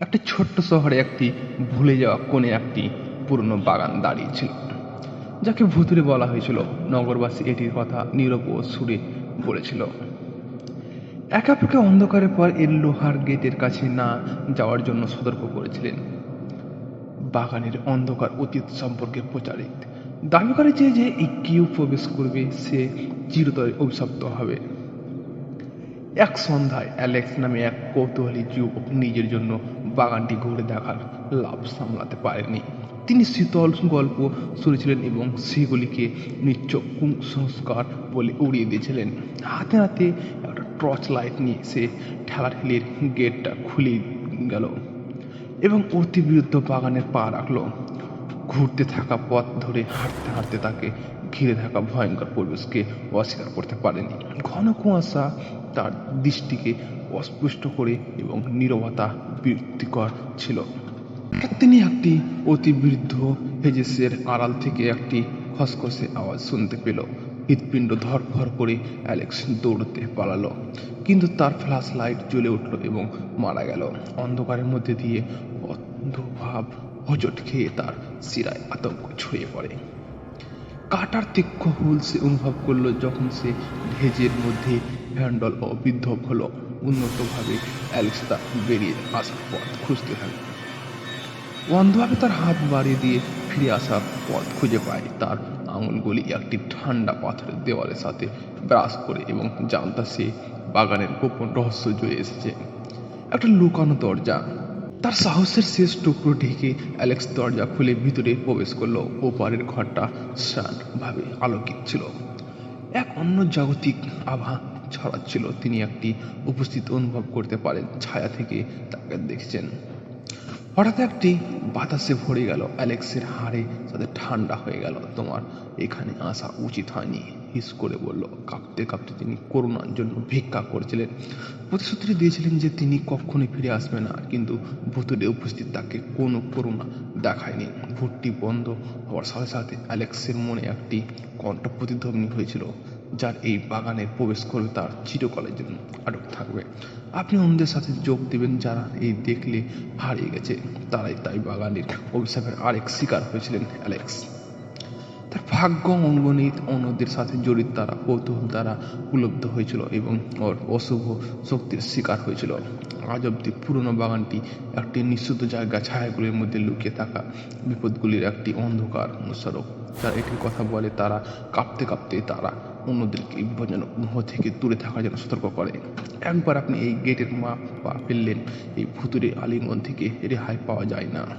একটি ছোট্ট শহরে একটি ভুলে যাওয়া কোণে একটি পুরনো বাগান দাঁড়িয়েছিল যাকে ভুতুরে বলা হয়েছিল। নগরবাসী এটির কথা নীরব ও সুরে বলেছিল। একা ফাঁকা অন্ধকারের পর এর লোহার গেটের কাছে না যাওয়ার জন্য সতর্ক করেছিলেন। বাগানের অন্ধকার অতীত সম্পর্কে প্রচারিত। দাবি করে যে এই কেউ প্রবেশ করবে, সে চিরতরে অভিশপ্ত হবে। এক সন্ধ্যায় অ্যালেক্স নামে এক কৌতূহলী যুবক নিজের জন্য বাগানটি ঘুরে দেখার লাভ সামলাতে পারেননি তিনি শীতল গল্প শুনেছিলেন এবং সেগুলিকে নিচ্চ কুসংস্কার বলে উড়িয়ে দিয়েছিলেন। হাতে হাতে একটা টর্চ লাইট নিয়ে সে ঠেলাঠেলির গেটটা খুলে গেল এবং অতি বিরুদ্ধ বাগানের পা রাখল। ঘুরতে থাকা পথ ধরে হাঁটতে হাঁটতে তাকে ঘিরে থাকা ভয়ঙ্কর পরিবেশকে অস্বীকার করতে পারেনি। ঘন কুয়াশা তার দৃষ্টিকে অস্পষ্ট করে এবং নীরবতা বিরক্তিকর ছিল। তিনি একটি অতি বৃদ্ধ হেজেসের আড়াল থেকে একটি খসখসে আওয়াজ শুনতে পেল। হৃৎপিণ্ড ধরফর করে অ্যালেক্স দৌড়তে পালালো, কিন্তু তার ফ্ল্যাশ লাইট জ্বলে উঠল এবং মারা গেল। অন্ধকারের মধ্যে দিয়ে অন্ধভাব হোঁচট খেয়ে তার শিরায় আতঙ্ক ছড়িয়ে পড়ে। কাটার তীক্ষ্ণ হুল সে অনুভব করল যখন সে ভেজের মধ্যে হ্যান্ডল ও বিদ্ধব হলো উন্নতভাবে অ্যালেক্স বেরিয়ে আসার পথ খুঁজতে থাকে। অন্ধভাবে তার হাত বাড়িয়ে দিয়ে ফিরে আসার পথ খুঁজে পায়। তার আঙুলগুলি একটি ঠান্ডা পাথরের দেওয়ালের সাথে ব্রাশ করে এবং জানতা সে বাগানের গোপন রহস্য জুড়ে এসেছে। একটা লুকানো দরজা। তার সাহসের শেষ টুকরো ঢেকে অ্যালেক্স দরজা খুলে ভিতরে প্রবেশ করল। ওপারের ঘরটা ভাবে আলোকিত ছিল। এক অন্য জাগতিক আভা ছড়াচ্ছিল। তিনি একটি উপস্থিত অনুভব করতে পারেন, ছায়া থেকে তাকে দেখছেন। হঠাৎ একটি বাতাসে ভরে গেল। অ্যালেক্সের হাড়ে তাদের ঠান্ডা হয়ে গেল। তোমার এখানে আসা উচিত হয়নি, হিস করে বলল। কাঁপতে কাঁপতে তিনি করোনার জন্য ভিক্ষা করেছিলেন। প্রতিশ্রুতি দিয়েছিলেন যে তিনি কখনোই ফিরে আসবে না, কিন্তু ভুতুরে উপস্থিত তাকে কোনো করোনা দেখায়নি। ভুটটি বন্ধ হওয়ার সাথে সাথে অ্যালেক্সের মনে একটি কণ্ঠ প্রতিধ্বনি হয়েছিল। যার এই বাগানে প্রবেশ করবে তার চিরকালের জন্য আটক থাকবে। আপনি অন্যদের সাথে যোগ দেবেন, যারা এই দেখলে হারিয়ে গেছে। তারাই তাই বাগানের অভিশাপের আরেক শিকার হয়েছিলেন অ্যালেক্স। তার ভাগ্য অঙ্গনিত অন্যদের সাথে জড়িত তারা কৌতূহল দ্বারা উপলব্ধ হয়েছিল এবং ওর অশুভ শক্তির শিকার হয়েছিল। আজ অব্দি পুরনো বাগানটি একটি নিঃশুদ্ধ জায়গা ছায়াগুলির মধ্যে লুকিয়ে থাকা বিপদগুলির একটি অন্ধকার অনুস্মারক যারা এটির কথা বলে, তারা কাঁপতে কাঁপতে তারা অন্যদেরকে বিপজ্জনক মোহ থেকে দূরে থাকার জন্য সতর্ক করে। একবার আপনি এই গেটের মা পা ফেললেন, এই ভুতুরে আলিঙ্গন থেকে রেহাই পাওয়া যায় না।